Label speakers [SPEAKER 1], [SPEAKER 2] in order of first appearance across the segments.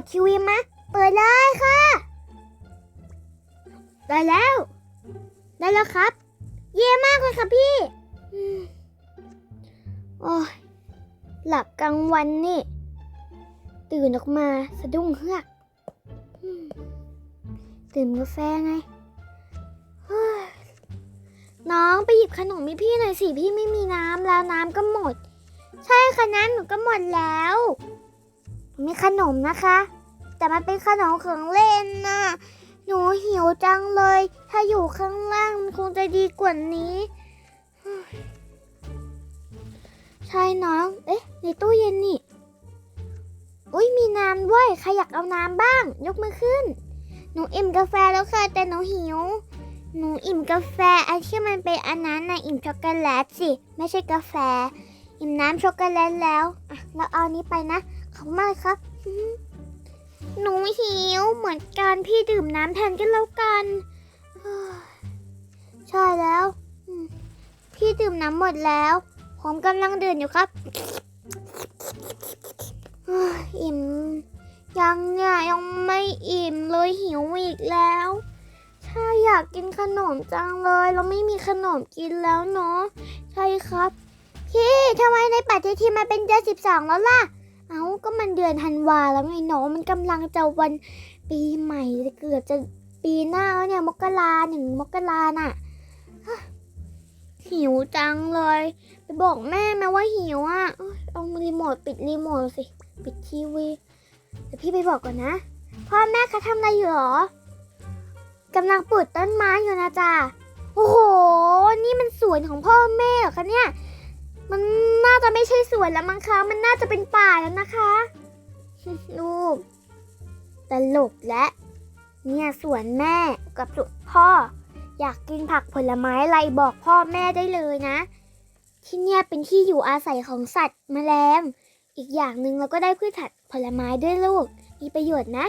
[SPEAKER 1] ดทีวีมะเปิดเลยค่ะ ได้แล้ว ได้แล้วครับ เย่มากเลยค่ะพี่อืมโอ้ยหลับกลางวันนี่ ตื่นออกมาสะดุ้งเฮือกอืมดื่มกาแฟไงเฮ้ยน้องไปหยิบขนมให้พี่หน่อยสิ พี่ไม่มีน้ำแล้วน้ำก็หมด ใช่ค่ะน้ำหนูก็หมดแล้ว มีขนมนะคะ แต่มันเป็นขนมของเล่นน่ะหนูหิวจังเลย ถ้าอยู่ข้างล่างมันคงจะดีกว่านี้เฮ้ยใช่น้อง เอ๊ะ ในตู้เย็นนี่ อุ้ยมีน้ำด้วย ใครอยากเอาน้ำบ้าง ยกมือขึ้น หนูอิ่มกาแฟแล้วค่ะ แต่หนูหิว หนูอิ่มกาแฟอันที่มันเป็นอันนั้นนะอิ่มช็อกโกแลตสิ ไม่ใช่กาแฟ อิ่มน้ำช็อกโกแลตแล้ว อะ เราเอานี้ไปนะ อบคุณมากครับ หนูหิวเหมือนกันพี่ดื่มน้ำแทนกันแล้วกันใช่แล้ว พี่ดื่มน้ำหมดแล้ว ผมกำลังดื่มอยู่ครับอิ่มยังเนี่ยยังไม่อิ่มเลยหิวอีกแล้วใช่อยากกินขนมจังเลย เราไม่มีขนมกินแล้วเนาะใช่ครับ พี่ทำไมในปฏิทินมันเป็นเดือนสิบสองแล้วล่ะ เอ้าก็มันเดือนธันวาแล้วไงเนาะมันกำลังจะวันปีใหม่เกือบจะปีหน้าแล้วเนี่ยมกราหนึ่งมกราน่ะหิวจังเลย ไปบอกแม่แม่ว่าหิวอะเอ้ยเอารีโมทปิดรีโมทสิปิดทีวีเดี๋ยวพี่ไปบอกก่อนนะพ่อแม่คะทำอะไรอยู่หรอกำลังปลูกต้นไม้อยู่นะจ๊ะโอ้โห นี่มันสวนของพ่อแม่เหรอคะเนี่ย มันน่าจะไม่ใช่สวนแล้วมั้งคะ มันน่าจะเป็นป่าแล้วนะคะลูกตลกและเนี่ยสวนแม่กับสวนพ่อ อยากกินผักผลไม้อะไรบอกพ่อแม่ได้เลยนะ ที่เนี่ยเป็นที่อยู่อาศัยของสัตว์แมลง อีกอย่างหนึ่งเราก็ได้พืชผักผลไม้ด้วยลูก มีประโยชน์นะ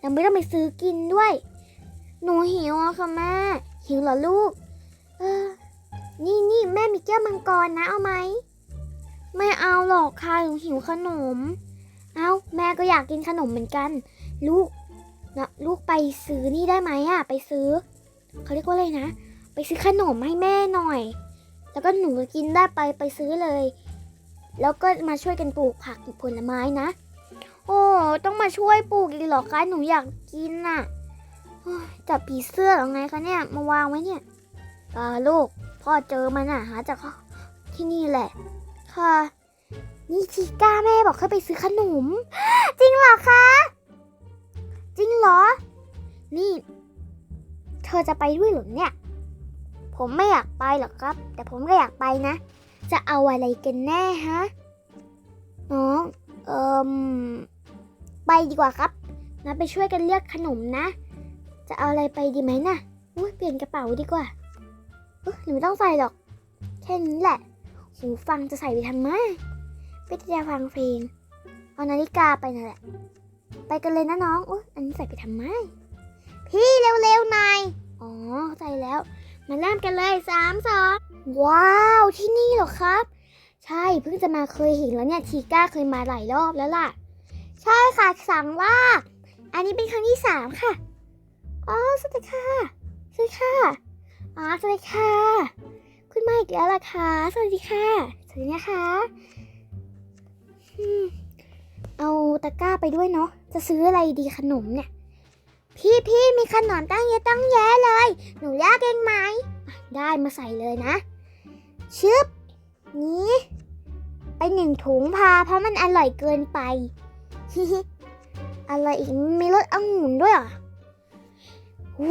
[SPEAKER 1] เราไม่ต้องไปซื้อกินด้วย หนูหิวอะค่ะแม่หิวเหรอลูก เออ นี่นี่แม่มีแก้วมังกรนะเอาไหม ไม่เอาหรอกค่ะหนูหิวขนม เอาแม่ก็อยากกินขนมเหมือนกัน ลูกนะลูกไปซื้อนี่ได้ไหมอะไปซื้อเขาเรียกว่าอะไรนะ ไปซื้อขนมให้แม่หน่อย แล้วก็หนูกินได้ไปไปซื้อเลย แล้วก็มาช่วยกันปลูกผักผลไม้นะ โอ้ต้องมาช่วยปลูกอีกหรอคะหนูอยากกินน่ะจับผีเสื้อหรอไงคะเนี่ยมาวางไว้เนี่ยอ่าลูก พ่อเจอมันอะหาจากที่นี่แหละ ค่ะ นี่ชิก้าแม่บอกให้ไปซื้อขนม จริงเหรอคะ จริงเหรอ นี่ เธอจะไปด้วยหรือเนี่ย ผมไม่อยากไปหรอกครับ แต่ผมก็อยากไปนะ จะเอาอะไรกันแน่ฮะ น้อง เอิมไปดีกว่าครับนะไปช่วยกันเลือกขนมนะ จะเอาอะไรไปดีไหมนะ่ะอุ้ยเปลี่ยนกระเป๋าดีกว่า หนูไม่ต้องใส่หรอก แค่นี้แหละ หูฟังจะใส่ไปทำไมไปจะฟังเพลง เอานาฬิกาไปนั่นแหละ ไปกันเลยนะน้องอุ้ยอันนี้ใส่ไปทำไม พี่เร็วๆหน่อยอ๋อเข้าใจแล้ว มาเริ่มกันเลยสามสองว้าว ที่นี่เหรอครับ ใช่เพิ่งจะมาเคยเห็นแล้วเนี่ยทีก้าเคยมาหลายรอบแล้วล่ะ ใช่ค่ะสั่งว่า อันนี้เป็นครั้งที่สามค่ะ อ๋อสวัสดีค่ะสวัสดีค่ะ อ๋อสวัสดีค่ะ คุณมาอีกแล้วล่ะคะสวัสดีค่ะ สวัสดีนะคะเอาตะกร้าไปด้วยเนาะ จะซื้ออะไรดีขนมเนี่ย พี่พี่มีขนมตั้งเยอะตั้งแยะเลย หนูอยากเองไหม ได้มาใส่เลยนะ ชึบ นี้ ไปหนึ่งถุงพาเพราะมันอร่อยเกินไปฮิฮิอร่อยอีกมีรสองุ่นด้วยเหรอ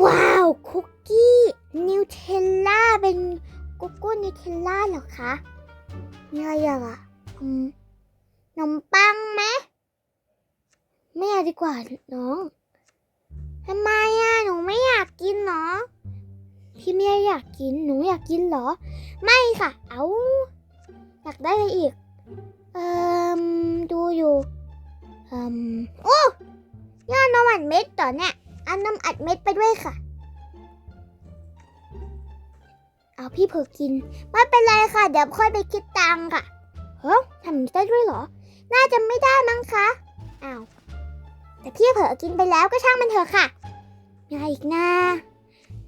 [SPEAKER 1] ว้าว คุกกี้นิวเทลล่าเป็นโกโก้นิวเทลล่าเหรอคะมีอะไรอย่างอะขนมปังไหมไม่เอาดีกว่าน้องทำไมอะหนูไม่อยากกินเนาะพี่ไม่อยากกินหนูอยากกินเหรอ ไม่ค่ะ เอาอยากได้อะไรอีก เอ่มดูอยู่ เอ่มโอ้ยอดนมอัดเม็ดต่อเนี่ย อานมอัดเม็ดไปด้วยค่ะ เอาพี่เผือกิน ไม่เป็นไรค่ะ เดี๋ยวค่อยไปคิดตังค่ะ เฮ้ยทำได้ด้วยเหรอ น่าจะไม่ได้มั้งคะ อ้าว แต่พี่เผลอกินไปแล้วก็ช่างมันเถอะค่ะมีอะไรอีกนะ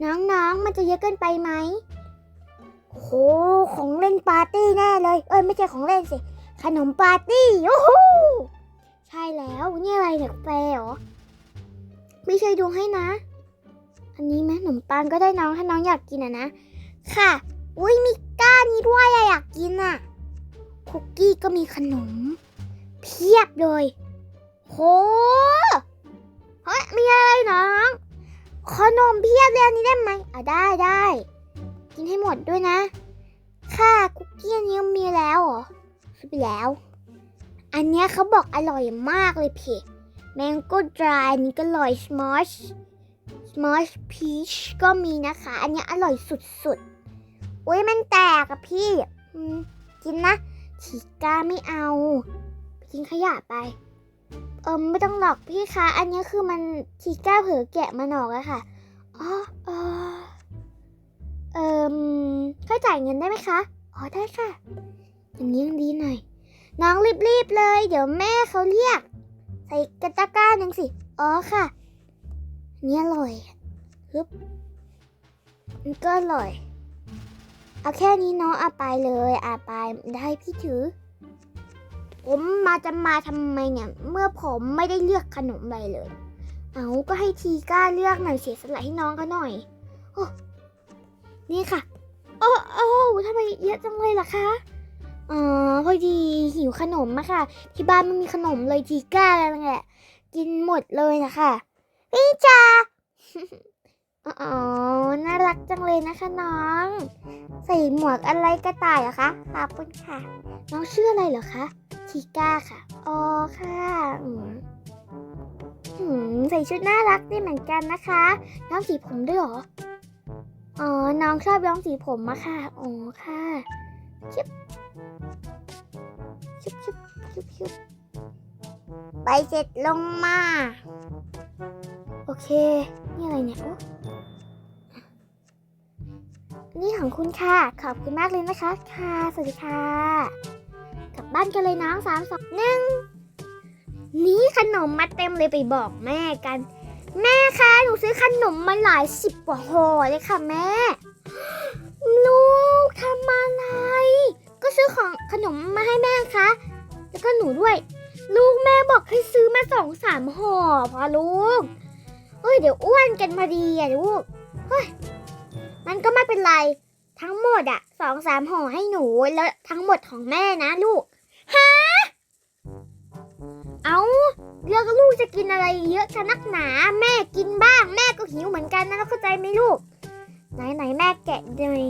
[SPEAKER 1] น้องๆ มันจะเยอะเกินไปไหมโอ้โห ของเล่นปาร์ตี้แน่เลย เอ้ยไม่ใช่ของเล่นสิ ขนมปาร์ตี้ โอ้โห ใช่แล้ว นี่อะไรเนี่ยแฟร์เหรอ ไม่ใช่ดูให้นะ อันนี้ไหมขนมปังก็ได้น้องถ้าน้องอยากกินอะนะ ค่ะ อุ้ยมีก้านนี้ด้วยอะอยากกินอะ คุกกี้ก็มีขนม เพียบเลย โหเฮ้ยมีอะไรน้อง ขนมเพียบเลยอันนี้ได้ไหมอะได้ได้ กินให้หมดด้วยนะ ค่ะคุกกี้อันนี้มีแล้วเหรอซื้อไปแล้ว อันเนี้ยเขาบอกอร่อยมากเลยเพ แมงโก้ดรายนี่ก็อร่อยสมอชสมอชพีชก็มีนะคะ อันนี้อร่อยสุดๆ อุ้ยมันแตกอะพี่กินนะชิก้าไม่เอาไปทิ้งขยะไป เออไม่ต้องหรอกพี่คะ อันนี้คือมันชิก้าเผลอแกะมันออกอะค่ะอ๋อเออเอ่มค่อยจ่ายเงินได้ไหมคะ อ๋อได้ค่ะอย่างนี้ยังดีหน่อย น้องรีบๆเลย เดี๋ยวแม่เขาเรียก ใส่กระตะกร้าหนึ่งสิ อ๋อค่ะ นี่อร่อยฮึบมันก็อร่อย เอาแค่นี้เนาะเอาไปเลยเอาไปได้พี่ถือ ผมมาจะมาทำไมเนี่ย เมื่อผมไม่ได้เลือกขนมอะไรเลย เอาก็ให้ทีก้าเลือกหน่อยเสียสละให้น้องเขาหน่อยโอ้นี่ค่ะ โอ้โอ้ทำไมเยอะจังเลยล่ะคะ อ๋อพอดีหิวขนมอะค่ะ ที่บ้านไม่มีขนมเลยทีก้าอะไรแหละกินหมดเลยนะคะพี่จ๋าอ๋อ น่ารักจังเลยนะคะน้อง ใส่หมวกอะไรกระต่ายเหรอคะขอบคุณค่ะ น้องชื่ออะไรเหรอคะทีก้าค่ะ อ๋อค่ะอืมใส่ชุดน่ารักได้เหมือนกันนะคะย้อมสีผมด้วยเหรอ อ๋อ น้องชอบย้อมสีผมอะค่ะ อ๋อค่ะชุบ ชุบชุบชุบไปเสร็จลงมา โอเค นี่อะไรเนี่ยโอ้นี่ของคุณค่ะ ขอบคุณมากเลยนะคะ ค่ะ สวัสดีค่ะ กลับบ้านกันเลยน้องสามสองหนึ่งนี่ขนมมาเต็มเลยไปบอกแม่กัน แม่คะหนูซื้อขนมมาหลายสิบกว่าห่อเลยค่ะแม่ ลูกทำอะไร ก็ซื้อของขนมมาให้แม่คะ แล้วก็หนูด้วย ลูกแม่บอกให้ซื้อมาสองสามห่อพอลูกเฮ้ยเดี๋ยวอ้วนกันมาดีอะลูกเฮ้ยมันก็ไม่เป็นไร ทั้งหมดอะสองสามห่อให้หนูแล้วทั้งหมดของแม่นะลูกฮะเอาแล้วก็ลูกจะกินอะไรเยอะชะนักหนาแม่กินบ้าง แม่ก็หิวเหมือนกันนะเข้าใจไหมลูก ไหนไหนแม่แกะเลย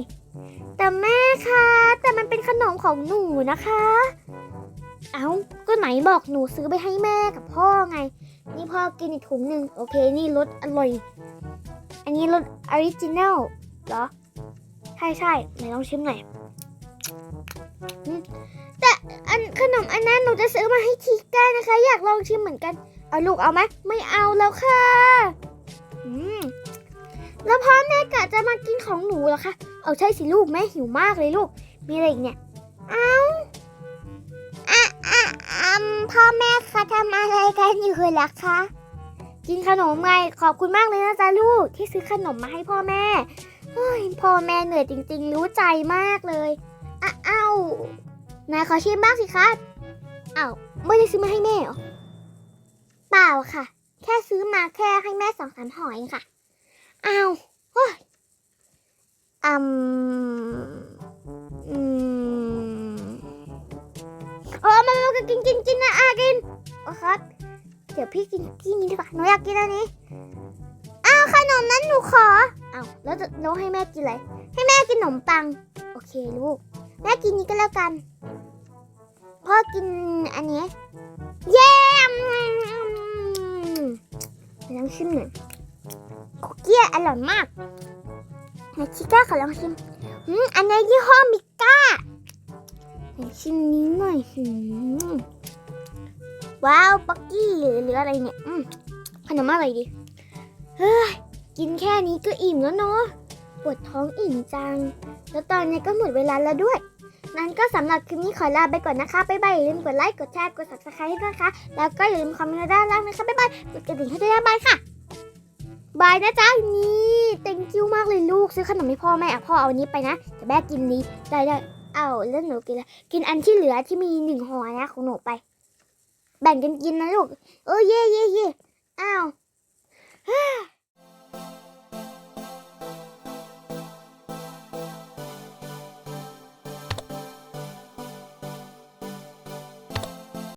[SPEAKER 1] แต่แม่ค่ะ แต่มันเป็นขนมของหนูนะคะ เอาก็ไหนบอกหนูซื้อไปให้แม่กับพ่อไง นี่พ่อกินอีกถุงหนึ่งโอเค นี่รสอร่อย อันนี้รสออริจินัลเหรอ ใช่ใช่ไหนลองชิมหน่อยแต่อันขนมอันนั้นหนูจะซื้อมาให้ทีก้านะคะ อยากลองชิมเหมือนกัน เอาลูกเอาไหมไม่เอาแล้วค่ะอืมแล้วพ่อแม่กะจะมากินของหนูเหรอคะ เอาใช่สิลูกแม่หิวมากเลยลูก มีอะไรอีกเนี่ย เอาอะอะอืมพ่อแม่คะทำอะไรกันอยู่ล่ะคะ กินขนมไง ขอบคุณมากเลยนะจ๊ะลูกที่ซื้อขนมมาให้พ่อแม่เฮ้ยพ่อแม่เหนื่อยจริง ๆ รู้ใจมากเลยอะเอ้านายขอชิมบ้างสิคะเอ้าไม่ได้ซื้อมาให้แม่หรอ เปล่าค่ะ แค่ซื้อมาแค่ให้แม่สองสามห่อเองค่ะอ้าวเฮ้ยอืม อมามากินกินกินนะอากินโอ้ครับ เดี๋ยวพี่กินกินนี้ดีกว่าหนูอยากกินอันนี้อ้าวขนมนั้นหนูขออ้าวแล้วจะแล้วให้แม่กินอะไรให้แม่กินขนมปัง โอเคลูกแม่กินนี้ก็แล้วกันพ่อกินอันนี้เย้ลองชิมหน่อยคุกกี้อร่อยมากไหนชิก้าขอลองชิมอืมอันนี้ยี่ห้อมิก้า ชิมนี้หน่อยหืมว้าวปักกี้หรือหรืออะไรเนี่ยอืมขนมอะไรดีเฮ้ยกินแค่นี้ก็อิ่มแล้วเนาะปวดท้องอิ่มจัง แล้วตอนนี้ก็หมดเวลาแล้วด้วย นั้นก็สำหรับคลิปนี้ขอลาไปก่อนนะคะบ๊ายบายอย่าลืมกดไลค์กดแชร์กด subscribe ให้ด้วยนะคะ แล้วก็อย่าลืมคอมเมนต์ด้านล่างนะคะบ๊ายบายกดกระดิ่งให้ด้วยนะบายค่ะบายนะจ๊ะนี่ thank you มากเลยลูกซื้อขนมให้พ่อแม่อะพ่อเอาอันนี้ไปนะแต่แม่กินนี้ได้ได้ เอาแล้วหนูกินอะกินอันที่เหลือที่มีหนึ่งห่อนะของหนูไป แบ่งกันกินนะลูก เออเย่เย่เย่อ้าว